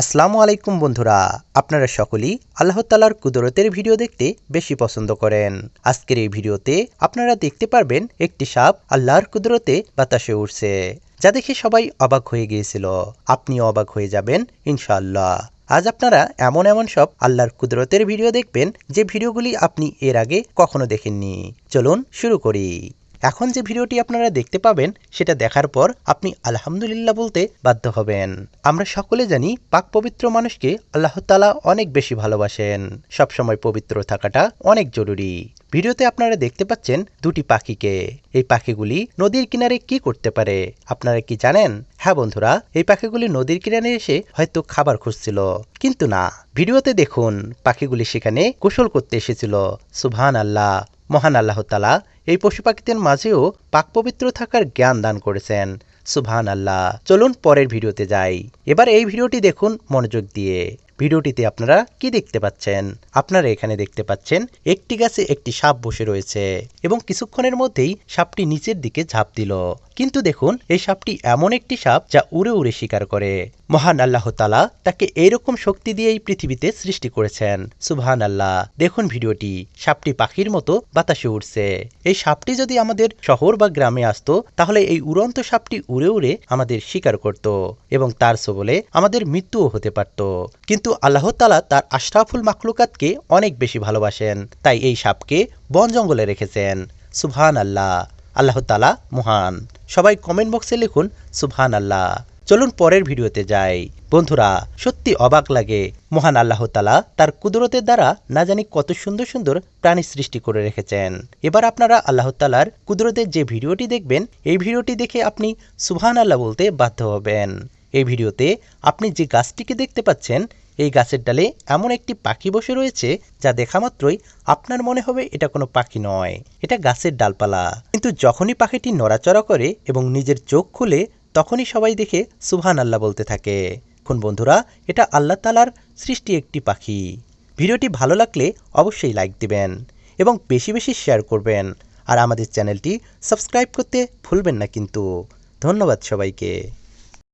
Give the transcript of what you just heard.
আসসালামু আলাইকুম বন্ধুরা, আপনারা সকলেই আল্লাহ তালার কুদরতের ভিডিও দেখতে বেশি পছন্দ করেন। আজকের এই ভিডিওতে আপনারা দেখতে পারবেন একটি সাপ আল্লাহর কুদরতে বাতাসে উঠছে যা দেখে সবাই অবাক হয়ে গিয়েছিল। আপনিও অবাক হয়ে যাবেন, ইনশাআল্লাহ। আজ আপনারা এমন এমন সব আল্লাহর কুদরতের ভিডিও দেখবেন, যে ভিডিওগুলি আপনি এর আগে কখনো দেখেননি। চলুন শুরু করি। এখন যে ভিডিওটি আপনারা দেখতে পাবেন, সেটা দেখার পর আপনি আলহামদুলিল্লাহ বলতে বাধ্য হবেন। আমরা সকলে জানি, পাক পবিত্র মানুষকে আল্লাহ তালা অনেক বেশি ভালোবাসেন। সবসময় পবিত্র থাকাটা অনেক জরুরি। ভিডিওতে আপনারা দেখতে পাচ্ছেন দুটি পাখিকে। এই পাখিগুলি নদীর কিনারে কি করতে পারে? আপনারা কি জানেন? হ্যাঁ বন্ধুরা, এই পাখিগুলি নদীর কিনারে এসে হয়তো খাবার খুঁজছিল। কিন্তু না। ভিডিওতে দেখুন, পাখিগুলি সেখানে গোসল করতে এসেছিল। সুবহান আল্লাহ মহান আল্লাহ তালা এই পশু পাখিদের মাঝেও পাক পবিত্র থাকার জ্ঞান দান করেছেন। সুবহান আল্লাহ চলুন পরের ভিডিওতে যাই। এবার এই ভিডিওটি দেখুন মনোযোগ দিয়ে। ভিডিওটিতে আপনারা কি দেখতে পাচ্ছেন? আপনারা এখানে দেখতে পাচ্ছেন, একটি গাছে একটি সাপ বসে রয়েছে এবং কিছুক্ষণের মধ্যেই সাপটি নিচের দিকে ঝাঁপ দিল। কিন্তু দেখুন, এই সাপটি এমন একটি সাপ যা উড়ে উড়ে শিকার করে। মহান আল্লাহ তালা তাকে এইরকম শক্তি দিয়ে এই পৃথিবীতে সৃষ্টি করেছেন। সুবহান আল্লাহ দেখুন ভিডিওটি, সাপটি পাখির মতো বাতাসে উঠছে এই সাপটি যদি আমাদের শহর বা গ্রামে আসতো, তাহলে এই উড়ন্ত সাপটি উড়ে উড়ে আমাদের শিকার করত এবং তার সবলে আমাদের মৃত্যুও হতে পারত। কিন্তু আল্লাহ তালা তার আশরাফুল মাখলুকাতকে অনেক বেশি ভালোবাসেন। তাই এই সাপকে বন জঙ্গলে রেখেছেন। সুবহান আল্লাহ আল্লাহ তালা মহান। সবাই কমেন্ট বক্সে লিখুন সুবহান আল্লাহ চলুন পরের ভিডিওতে যাই। বন্ধুরা, সত্যি অবাক লাগে মহান আল্লাহ তালা তার কুদরতের দ্বারা না জানি কত সুন্দর সুন্দর প্রাণী সৃষ্টি করে রেখেছেন। এবার আপনারা আল্লাহ তালার কুদরতের যে ভিডিওটি দেখবেন, এই ভিডিওটি দেখে আপনি সুবহান আল্লাহ বলতে বাধ্য হবেন। এই ভিডিওতে আপনি যে গাছটিকে দেখতে পাচ্ছেন, এই গাছের ডালে এমন একটি পাখি বসে রয়েছে যা দেখা মাত্রই আপনার মনে হবে এটা কোনো পাখি নয়। এটা গাছের ডালপালা। কিন্তু যখনই পাখিটি নড়াচড়া করে এবং নিজের চোখ খুলে তখনই সবাই দেখে সুহান আল্লাহ বলতে থাকে। এখন বন্ধুরা, এটা আল্লাহ তালার সৃষ্টি একটি পাখি। ভিডিওটি ভালো লাগলে অবশ্যই লাইক দিবেন এবং বেশি বেশি শেয়ার করবেন। আর আমাদের চ্যানেলটি সাবস্ক্রাইব করতে ভুলবেন না কিন্তু। ধন্যবাদ সবাইকে।